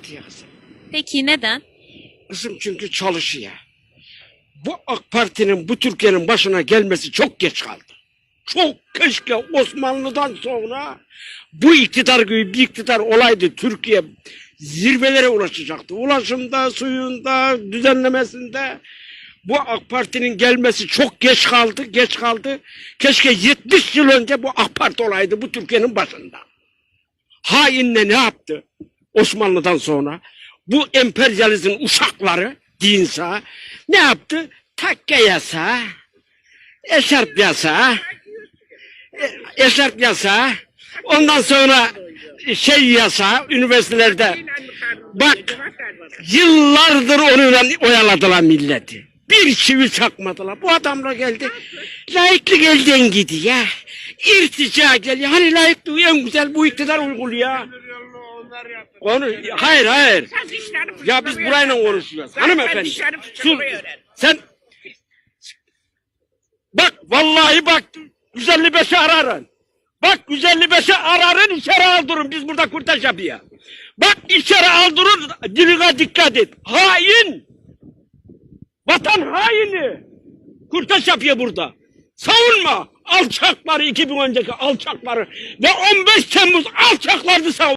Parti'ye kızım. Peki neden? Kızım çünkü çalışıyor. Bu AK Parti'nin bu Türkiye'nin başına gelmesi çok geç kaldı. Çok keşke Osmanlı'dan sonra bu iktidar gibi bir iktidar olaydı Türkiye zirvelere ulaşacaktı. Ulaşımda, suyunda, düzenlemesinde bu AK Parti'nin gelmesi çok geç kaldı, geç kaldı. Keşke 70 yıl önce bu AK Parti olaydı bu Türkiye'nin başında. Hainle ne yaptı Osmanlı'dan sonra? Bu emperyalizmin uşakları dinsa ne yaptı? Takke yasağı, eşarp yasağı, e- eşarp yasağı, ondan sonra şey yasağı üniversitelerde. Bak yıllardır onunla oyaladılar milleti. Bir çivi çakmadılar. Bu adamla geldi. Layıklık elden gidiyor. İrtica geliyor. Hani layıklığı en güzel bu iktidar uyguluyor. Onu, hayır hayır. Ya biz burayla konuşuyoruz. Hanımefendi. Sus. Sen bak vallahi bak 155'i ararın. Bak 155'i ararın içeri aldırın. Biz burada kurtaş yapıyor. Bak içeri aldırın. Diline dikkat et. Hain. Vatan haini. Kurtaş yapıyor burada. Savunma. Alçakları 2000 önceki alçakları ve 15 Temmuz alçaklardı savun.